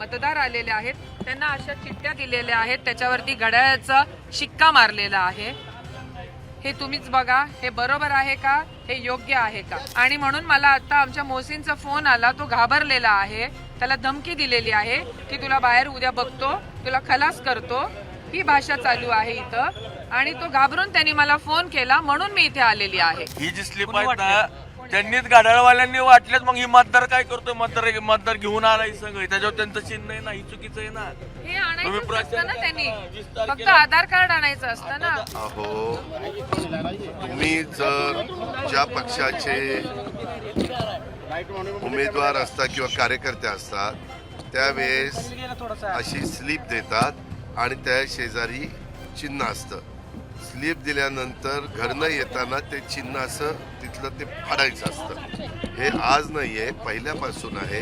मतदार आलेले आहेत. त्यांना अशा चिठ्ठ्या दिलेल्या आहेत. त्याच्यावरती घड्याळाचा शिक्का मारलेला आहे. हे तुम्हीच बघा. हे बरोबर आहे का? हे योग्य आहे का? आणि म्हणून मला आता आमच्या मोसींचा फोन आला. तो घाबरलेला आहे. त्याला धमकी दिलेली आहे की तुला बाहेर उद्या बघतो तुला खलास करतो. ही भाषा चालू आहे इथं. आणि तो घाबरून त्यांनी मला फोन केला. म्हणून मी इथे आलेली आहे. ही जी स्लिप आहेत ना त्यांनीच गाड्यावाल्यांनी वाटलेत मग ही मतदार काय करतोय? मतदार मतदार घेऊन आला ही सगळं. त्याच्यावर त्यांचं चिन्ह आहे ना ही चुकीचं आहे ना. हे आणायचं तुम्ही असतं ना त्यांनी. फक्त आधार कार्ड आणायचं असतं ना. अहो तुम्ही जर ज्या पक्षाचे उमेदवार असतात किंवा कार्यकर्ते असतात त्यावेळेस अशी स्लीप देतात आणि त्या शेजारी चिन्ह असतं. स्लीप दिल्यानंतर घरनं येताना ते चिन्ह असं असलं ते फाडायचं असतं. हे आज नाही आहे पहिल्यापासून आहे.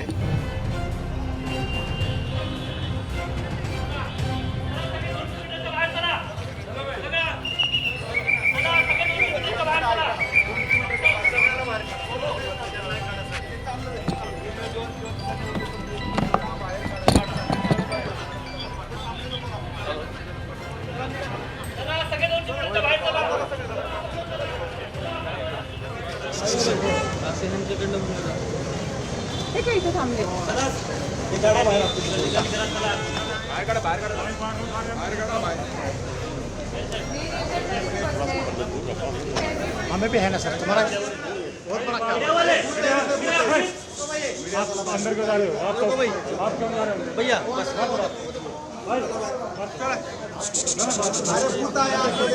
हमें भी है ना सर तुम्हारा बहुत बड़ा काम अंदर को जा रहे हो? आप तो भाई आप क्यों जा रहे हो? भैया।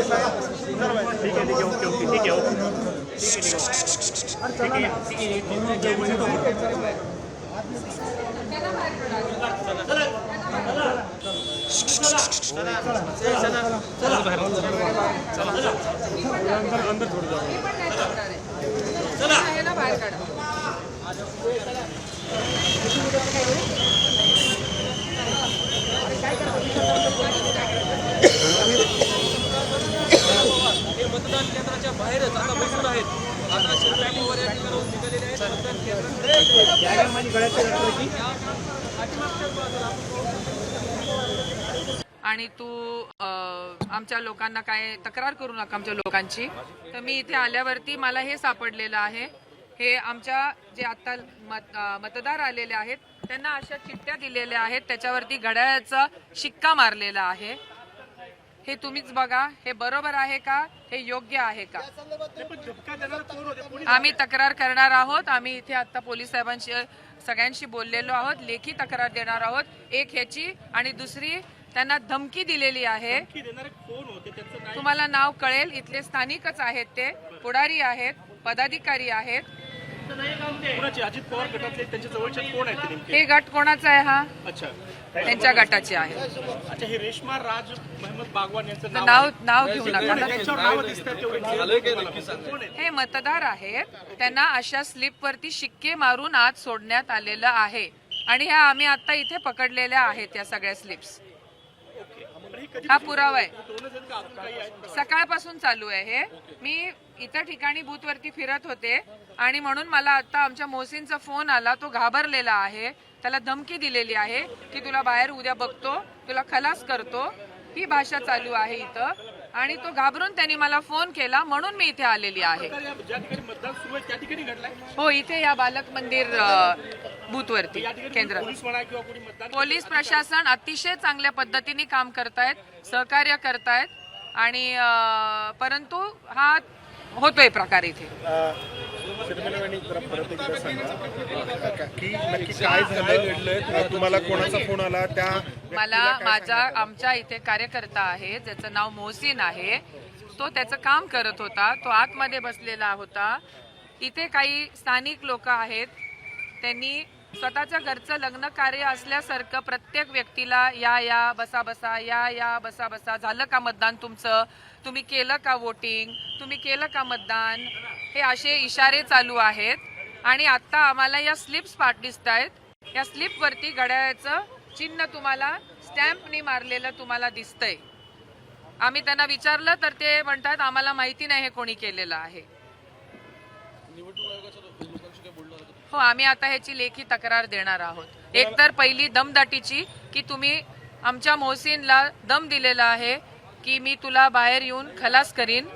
ठीक है ठीक है ओके ओके ठीक है ओके। चला. थोड़ी जाओ मी पण नाही करणार बाहेर काढा हे मतदान केंद्राच्या बाहेरच आता बसून आहेत आता शिरपॅटी वगैरे आहेत. मतदान आणि तू आमच्या लोकांना काय तक्रार करू नका आमच्या लोकांची. तर मी इथे आल्यावरती मला हे सापडलेलं आहे. हे आमच्या जे आता मत मतदार आलेले आहेत त्यांना अशा चिठ्ठ्या दिलेल्या आहेत त्याच्यावरती घड्याळाचा शिक्का मारलेला आहे. हे तुम्हीच बघा हे बरोबर आहे का? हे योग्य आहे का? आम्ही तक्रार करणार आहोत. आम्ही इथे आता पोलीस साहेबांशी सगळ्यांशी बोललेलो आहोत. लेखी तक्रार देणार आहोत. एक ह्याची आणि दुसरी त्यांना धमकी दिलेली आहे. तुम्हाला नाव कळेल. इथले स्थानिकच आहेत ते. पुढारी आहेत पदाधिकारी आहेत. कोणाचे? अजित पवार गटातले त्यांच्या जवळचे कोण आहेत ते नेमके? हे गट कोणाचा आहे हा? अच्छा. त्यांच्या गटाचे आहे. अच्छा हे रेशमा राज महमद बागवान यांचं तर नाव नाव नाव घेऊ नका. ना त्यांच्यावर नावं दिसतात तेवढे. झालंय काय नक्की सांग कोण आहे? हे मतदार आहेत. त्यांना अशा स्लिपवरती शिक्के मारून आत सोडण्यात आलेलं आहे. आणि ह्या आम्ही आता इथे पकडलेल्या आहेत या सगळ्या स्लिप्स पण हे कधी हा पुरावा आहे. दोनच आहेत का? अजून काही आहेत? सकाळपासून चालू आहे हे. मी इतर ठिकाणी बूथवरती फिरत होते. आणि म्हणून मला आता आमच्या मोसींचा फोन आला तो घाबरलेला आहे. त्याला धमकी दिलेली आहे की तुला बाहेर उद्या बघतो तुला खलास करतो. ही भाषा चालू आहे इथं. आणि तो घाबरून त्यांनी मला फोन केला म्हणून मी इथे आलेली आहे. तर या ज्या ठिकाणी मतदान सुरू आहे त्या ठिकाणी घडलाय? हो इथे या बालक मंदिर बूथवरती केंद्र. पोलीस प्रशासन अतिशय चांगल्या पद्धतीने काम करतायत सहकार्य करतायत. आणि परंतु हा होतोय प्रकार इथे. शर्मिलावाणी जरा परत एकदा सांगा. की नक्की काय झालं? तुम्हाला कोणाचा फोन आला? त्या मला माझा आमच्या इथे कार्यकर्ता आहे ज्याचं नाव मोहसिन आहे. तो त्याचं काम करत होता. तो आतमध्ये बसलेला होता. इथे काही स्थानिक लोक आहेत. त्यांनी स्वतःच्या घरचं लग्न कार्य असल्यासारखं प्रत्येक व्यक्तीला या या बसा बसा या या बसा बसा झालं का मतदान तुमचं? तुम्ही केलं का वोटिंग तुम्ही केलं का मतदान? हे असे इशारे चालू आहेत. आणि आता आम्हाला या स्लिप्स पाठ दिसत आहेत या स्लिपवरती घड्याळ्याचं चिन्ह तुम्हाला स्टॅम्पनी मारलेलं तुम्हाला दिसतंय. आम्ही त्यांना विचारलं तर ते म्हणतात आम्हाला माहिती नाही हे कोणी केलेलं आहे. हो आम्ही आता ह्याची लेखी तक्रार देणार आहोत. एकतर पहिली दमदाटीची की तुम्ही आमच्या मोहसिनला दम दिलेला आहे की मी तुला बाहेर येऊन खलास करीन.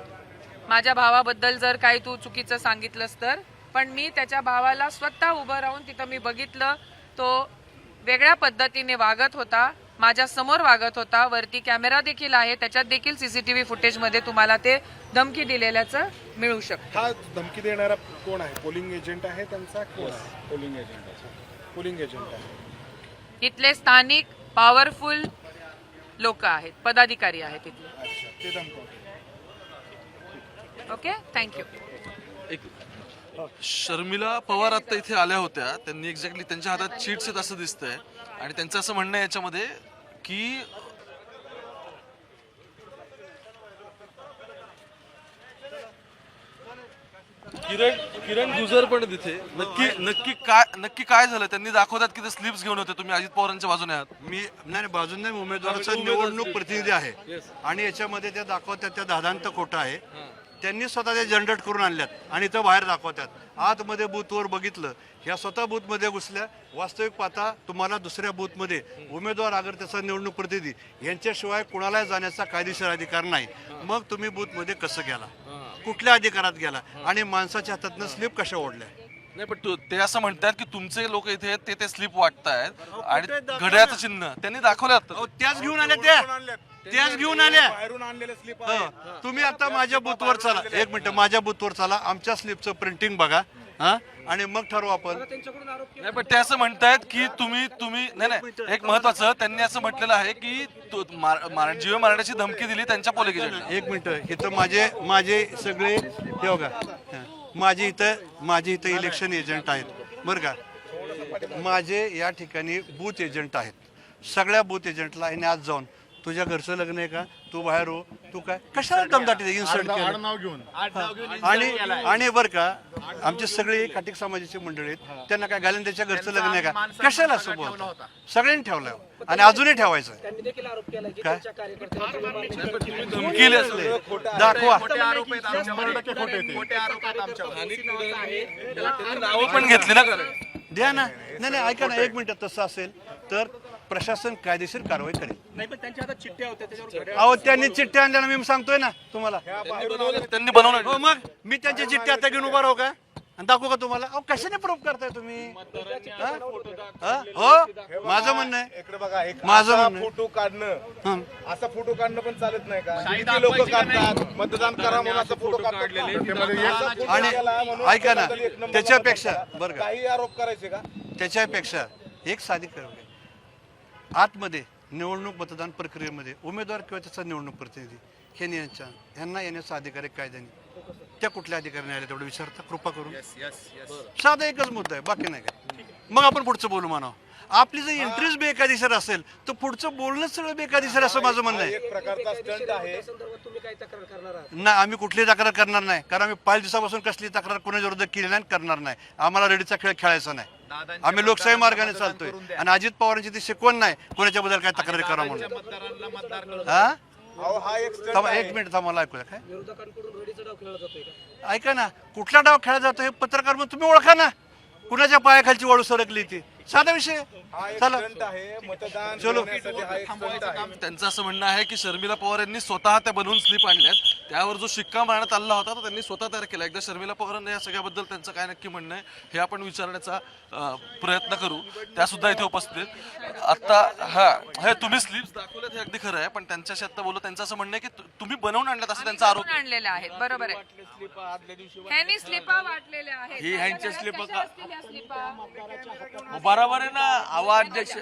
माझ्या भावाबद्दल जर काही तू चुकीचं सांगितलंस तर. पण मी त्याच्या भावाला स्वतः उभं राहून तिथं मी बघितलं तो वेगळ्या पद्धतीने वागत होता. माझ्यासमोर वागत होता. वरती कॅमेरा देखील आहे. त्याच्यात देखील सीसीटीव्ही फुटेजमध्ये तुम्हाला ते धमकी दिलेल्याचं मिळू शकतं. हा धमकी देणारा कोण आहे? पोलिंग एजंट आहे त्यांचा? कोण आहे? पोलिंग एजंट पोलिंग एजंट आहे. इथले स्थानिक पॉवरफुल लोक आहेत. पदाधिकारी आहेत इथले. अच्छा ते धमकावते ओके थँक्यू एक शर्मिला पवार आता इथे आल्या होत्या. त्यांनी एक्झॅक्टली त्यांच्या हातात चीट्स आहेत असं दिसतंय. आणि त्यांचं असं म्हणणं आहे याच्यामध्ये की किरण किरण गुजर पण तिथे. नक्की नक्की काय नक्की काय झालं? त्यांनी दाखवतात की ते स्लिप्स घेऊन होते तुम्ही. अजित पवारांच्या बाजूने आहात. मी नाही नाही, बाजून नाही उमेदवाराचा निवडणूक प्रतिनिधी आहे. आणि याच्यामध्ये त्या दाखवतात त्या दादांत खोटं आहे. त्यांनी स्वतः ते जनरेट करून आणल्यात आणि इथं बाहेर दाखवतात. आतमध्ये बूथवर बघितलं ह्या स्वतः बूथमध्ये घुसल्या. वास्तविक पाहता तुम्हाला दुसऱ्या बूथमध्ये उमेदवार अगर त्याचा निवडणूक प्रतिनिधी यांच्याशिवाय कुणाला जाण्याचा कायदेशीर अधिकार नाही. मग तुम्ही बूथमध्ये कसं गेला? कुठल्या अधिकारात गेला? आणि माणसाच्या हातातनं स्लिप कशा ओढल्या? नाही पण तू- ते असं म्हणतात की तुमचे लोक इथे आहेत, ते ते स्लिप वाटतायत आणि घड्याळाचं चिन्ह. त्यांनी दाखवलं त्याच घेऊन आल्या त्या. त्याच घेऊन आल्या. बाहेरून आणलेले स्लिप हो. तुम्ही आता माझ्या बूथवर चला. एक मिनिट माझ्या बूथवर चला. आमच्या स्लिपचं प्रिंटिंग बघा. हा? आणि मग ठरवू आपण. नाही पण ते असं म्हणतायत की तुम्ही तुम्ही नाही नाही. एक महत्वाचं त्यांनी असं म्हटलेलं आहे की तो- मार- मार- जीव मारण्याची धमकी दिली त्यांच्या पोलीस एक मिनिट इथं माझे माझे सगळे हे बघा. हा. माझे इथं माझे इथं इलेक्शन एजंट आहेत. बरं का? माझे या ठिकाणी बूथ एजंट आहेत. सगळ्या बूथ एजंटला याने आज जाऊन. तुझ्या घरचं लग्न आहे का? तू बाहेर हो. तू काय? कशाला दमदाटी इन्सर्ट केलं? आडनाव घेऊन. आणि आणि बर का आमचे सगळे खाटिक समाजाचे मंडळी आहेत. त्यांना काय घालून त्याच्या घरचं लग्न आहे का? कशाला असं बोलतो सगळ्यांनी ठेवलंय. आणि अजूनही ठेवायचं त्यांनी देखील आरोप केला की काय? त्यांच्या कार्यकर्त्यांना धमकी असले. दाखवा. शंभर टक्के खोटे ते नावं पण घेतली ना द्या ना. नाही नाही ऐका ना. एक मिनिट तसं असेल तर प्रशासन कायदेशीर कारवाई करेल. नाही पण त्यांच्या हातात चिठ्ठ्या होत्या त्याच्यावर अहो त्यांनी चिठ्ठ्या आणल्या ना मी सांगतोय ना तुम्हाला. त्यांनी बनवलं हो मग. मी त्यांची चिठ्ठी आता घेऊन उभा राहू का? आणि दाखवू का तुम्हाला? अहो कशाने प्रूफ करताय तुम्ही? हा? हा? हो? माझं म्हणणं आहे. इकडे बघा एक माझं असा म्हणणं आहे. फोटो काढणं. हं. असा फोटो काढणं पण चालत नाही का? किती लोक काढतात? मतदान करा म्हणून असा फोटो काढतात आणि ऐका ना त्याच्यापेक्षा बरं का? काही आरोप करायचे का? त्याच्यापेक्षा एक साधी कारवाई आतमध्ये निवडणूक मतदान प्रक्रियेमध्ये उमेदवार किंवा त्याचा निवडणूक प्रतिनिधी हे नेण्याच्या ह्यांना येण्याचा अधिकार आहे कायद्याने. त्या कुठल्या अधिकाऱ्याने आले तेवढं विचारता कृपा करून. साधा एकच मुद्दा आहे बाकी नाही काय मग आपण पुढचं बोलू म्हणा आपली जर इंटरेस्ट बेकायदेशीर असेल तर पुढचं बोलणंच सगळं बेकायदेशीर असं माझं म्हणणं आहे. एक प्रकारचा स्टंट आहे. संदर्भात तुम्ही काय तक्रार करणार आहात? नाही आम्ही कुठलीही तक्रार करणार नाही कारण आम्ही पाच दिवसापासून कसली तक्रार कोणाच्या विरुद्ध केली नाही आणि करणार नाही. आम्हाला रेडीचा खेळ खेळायचा नाही. आम्ही लोकशाही मार्गाने चालतोय. आणि अजित पवारांची ती शिकवण नाही. कोणाच्या बद्दल काय तक्रारी करा म्हणून. हा? हा एक स्टंट थांबा एक मिनिट थांबा मला ऐकूया काय? विरोधकांकडून रडीचा डाव खेळला जातोय का? ऐका ना कुठला डाव खेळला जातो हे पत्रकार म्हणून तुम्ही ओळखा ना. कुणाच्या पायाखालची वाळू सरकली ती? साधा विषय. आहे. हा चला. आहे मतदान चलो. हा आहे. त्यांचं असं म्हणणं आहे की शर्मिला पवार यांनी स्वतः त्या बनवून स्लिप आणल्यात. त्यावर जो शिक्का मारण्यात आला होता तो त्यांनी स्वतः तयार केला. एकदा शर्मिला पवारांना या सगळ्याबद्दल त्यांचं काय नक्की म्हणणं आहे हे आपण विचारण्याचा प्रयत्न करू. त्या सुद्धा इथे उपस्थित आहेत. आता हा हे तुम्ही स्लिप्स दाखवल्यात हे अगदी खरं आहे पण त्यांच्याशी आता बोलू त्यांचं असं म्हणणं आहे की तुम्ही बनवून आणल्यात असं त्यांचा आरोप. आणलेले आहेत बरोबर आहे. ह्यांनी स्लिपा वाटलेल्या आहेत. ही ह्यांच्या स्लिपा बरोबर आहे ना आवा अध्यक्ष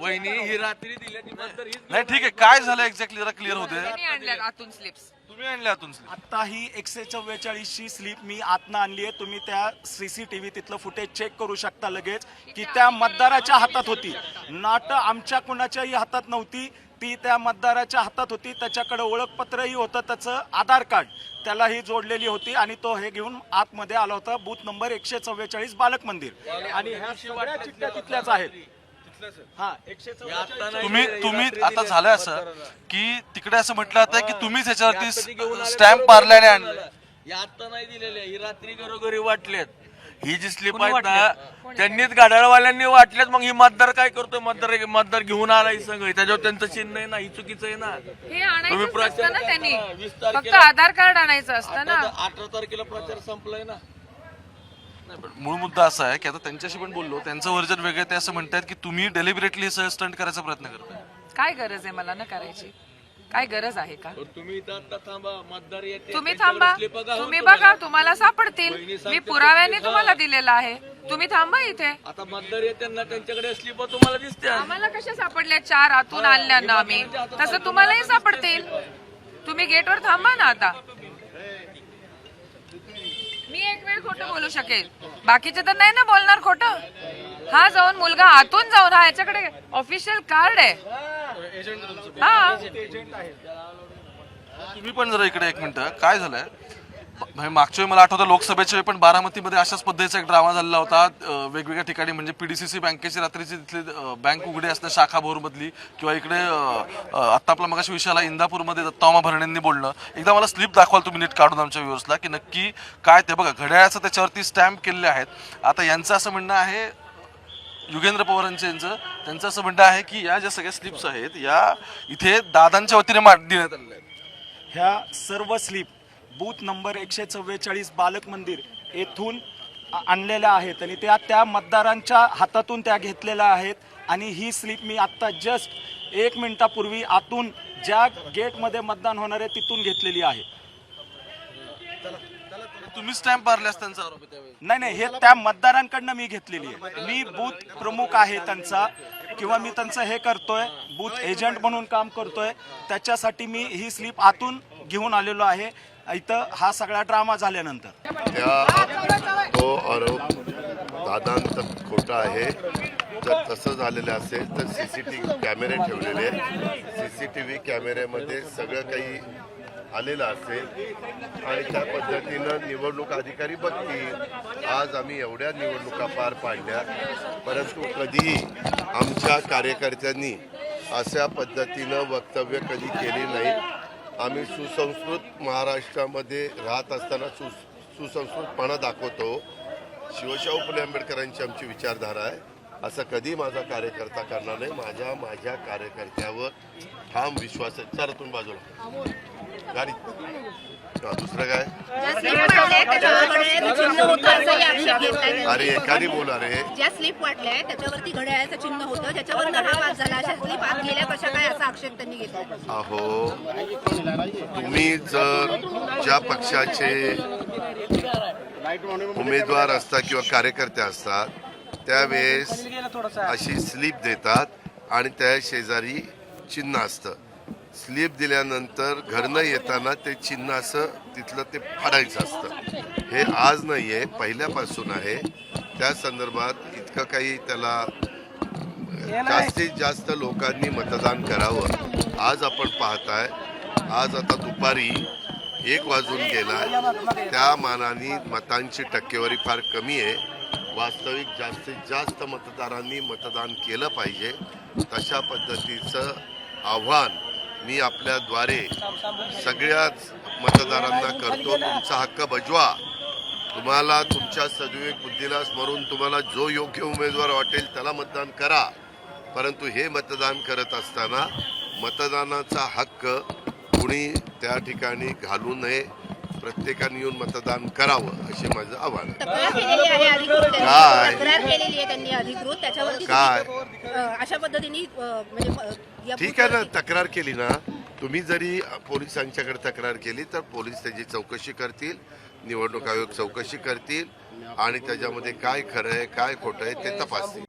वहिनी ही रात्री नाही ठीक आहे. काय झालं एक्झॅक्टली जरा क्लिअर होते आणल्यात आतून स्लिप्स तुम्ही. आता ही एकशे चव्वेचाळीसची स्लिप मी आतनं आणली आहे. तुम्ही त्या सीसीटीव्ही तिथलं फुटेज चेक करू शकता लगेच की त्या मतदाराच्या हातात होती. नाट आमच्या कुणाच्याही हातात नव्हती. ती त्या मतदाराच्या हातात होती. त्याच्याकडे ओळखपत्रही होतं. त्याचं आधार कार्ड त्याला ही जोडलेली होती आणि तो हे घेऊन आतमध्ये आला होता. बूथ नंबर एकशे चव्वेचाळीस बालक मंदिर. आणि ह्या सगळ्या चिठ्ठ्या तिथल्याच आहेत. हा एकशे तुम्ही तुम्ही आता झालं असं की तिकडे असं म्हटलं जातं की तुम्हीच ह्याच्यावरती स्टॅम्प मारल्याने आणलं. या आता नाही दिलेले ही रात्री घरोघरी वाटलेत. ही जी स्लिप आहेत ना त्यांनीच गाड्यावाल्यांनी वाटल्यात मग ही मतदार काय करतोय? मतदार मतदार घेऊन आला ही सगळं. त्याच्यावर त्यांचं चिन्ह आहे ना ही चुकीचं आहे ना. हे आणायचं तुम्ही असतं ना प्रचार- त्यांनी. हा, वीस फक्त तारखेला- आधार कार्ड आणायचं असतं ना. अठरा तारखेला प्रचार संपलाय ना. नाही, पण मूळ मुद्दा असा आहे की आता त्यांच्याशी पण बोललो त्यांचं वर्जन वेगळं ते असं म्हणतात की तुम्ही डेलिबरेटली हे स्टंट करायचा प्रयत्न करताय. काय गरज आहे मला ना करायची? काय गरज आहे का? तुम्ही तुम्ही थांबा. तुम्ही तुम्हाला. बघा तुम्हाला सापडतील. मी पुराव्याने. तुम्हाला दिलेला आहे. तुम्ही थांबा इथे. आता मतदार येते ना त्यांच्याकडे स्लिप तुम्हाला दिसते. आम्हाला कशा सापडल्या? चार आतून आणल्या ना आम्ही. तसं तुम्हालाही सापडतील. तुम्ही गेटवर थांबा ना आता. मी एक वेळ खोटं बोलू शकेल. बाकीचे तर नाही ना बोलणार खोटं? हा जाऊन मुलगा आतून जाऊन हा याच्याकडे ऑफिशियल कार्ड आहे. हा. तुम्ही पण जरा इकडे एक मिनिटं. काय झालंय? म्हणजे मागच्या वेळी मला आठवतं लोकसभेच्या वेळी पण बारामतीमध्ये अशाच पद्धतीचा एक ड्रामा झालेला होता. वेगवेगळ्या ठिकाणी म्हणजे पीडीसीसी बँकेची रात्रीची तिथली बँक उघडी असणं शाखा भोरमधली किंवा इकडे आत्ता आपला मगाशी विषय आला इंदापूरमध्ये दत्तामा भरणेंनी बोलणं. एकदा मला स्लिप दाखवाल तुम्ही नीट काढून आमच्या व्ह्युअर्सला की नक्की काय ते बघा घड्याळाचं त्याच्यावरती स्टॅम्प केलेले आहेत. आता यांचं असं म्हणणं आहे युगेंद्र पवारांचं यांचं त्यांचं असं म्हणणं आहे की या ज्या सगळ्या स्लिप्स आहेत या इथे दादांच्या वतीने मांड देण्यात आलेल्या आहेत. ह्या सर्व स्लिप बूथ नंबर एकशे चव्वेचाळीस बालक मंदिर येथून आणलेल्या आहेत आणि त्या त्या मतदारांच्या हातातून त्या घेतलेल्या आहेत आणि ही स्लिप मी आत्ता जस्ट एक मिनिटापूर्वी आतून ज्या गेटमध्ये मतदान होणार आहे तिथून घेतलेली आहे. तुम्ही स्टॅम्प मारल्यास त्यांचा आरोप. आहे त्यावेळी नाही नाही हे त्या मतदारांकडनं मी घेतलेली आहे. मी बूथ प्रमुख आहे त्यांचा किंवा मी त्यांचं हे करतोय बूथ एजंट म्हणून काम करतोय त्याच्यासाठी मी ही स्लिप आतून घेऊन आलेलो आहे. इथं हा सगळा ड्रामा झाल्यानंतर. त्या तो आरोप दादांत खोटा आहे. जर तसं झालेलं असेल तर सी सी टी व्ही कॅमेरे ठेवलेले सी सी टी व्ही कॅमेऱ्यामध्ये सगळं काही आलेलं असेल आणि त्या पद्धतीनं निवडणूक अधिकारी बघतील. आज आम्ही एवढ्या निवडणुका पार पाडल्या. परंतु कधीही आमच्या कार्यकर्त्यांनी अशा पद्धतीनं वक्तव्य कधी केली नाही. आम्ही सुसंस्कृत महाराष्ट्रामध्ये राहत असताना सु सुसंस्कृतपणा दाखवतो. शिवशाहू फुले आंबेडकरांची आमची विचारधारा आहे. असं कधी माझा कार्यकर्ता करणार नाही. माझ्या माझ्या कार्यकर्त्यावर ठाम विश्वास आहे. चला तुम्ही बाजूला. गाडी. दुसरं काय. अरे एकाने बोला रे ज्या स्लिप वाटल्या त्याच्यावरती घड्याळाचं चिन्ह होतं त्याच्यावर हा पास झाला अशा स्लिप आत गेल्या कशा काय असा आक्षेप त्यांनी घेतला? अहो तुम्ही जर ज्या पक्षाचे उमेदवार असतात किंवा कार्यकर्ते असतात त्यावेळेस अशी स्लिप देतात आणि त्या शेजारी चिन्ह असतं. स्लिप दिल्यानंतर घरनं येताना ते चिन्ह असं तिथलं ते फाडायचं असतं. हे आज नाही आहे पहिल्यापासून आहे. त्या संदर्भात इतकं काही त्याला जास्तीत जास्त लोकांनी मतदान करावं. आज आपण पाहताय आज आता दुपारी एक वाजून गेला त्या मानाने मतांची टक्केवारी फार कमी आहे. वास्तविक जास्तीत जास्त मतदारांनी मतदान केलं पाहिजे. तशा पद्धतीचं आव्हान मी आपल्याद्वारे सगळ्याच मतदारांना करतो. तुमचा हक्क बजवा. तुम्हाला तुमच्या सद्विवेक बुद्धीला स्मरून तुम्हाला जो योग्य उमेदवार वाटेल त्याला मतदान करा. परंतु हे मतदान करत असताना मतदानाचा हक्क कुणी त्या ठिकाणी घालू नये. प्रत्येकाने येऊन मतदान करावं असे माझं आव्हान आहे. तक्रार केलेली आहे अधिकृत त्यांनी. काय? तक्रार केलेली आहे त्यांनी अधिकृत त्याच्यावरती काय? तुम्ही, अ, अशा पद्धतीने अ, म्हणजे अ, या ठीक आहे ना बूथवरती- तक्रार केली ना तुम्ही जरी पोलिसांच्याकडे तक्रार केली तर पोलीस त्याची चौकशी करतील निवडणूक आयोग चौकशी करतील आणि त्याच्यामध्ये काय खरं आहे काय खोटं आहे ते तपासतील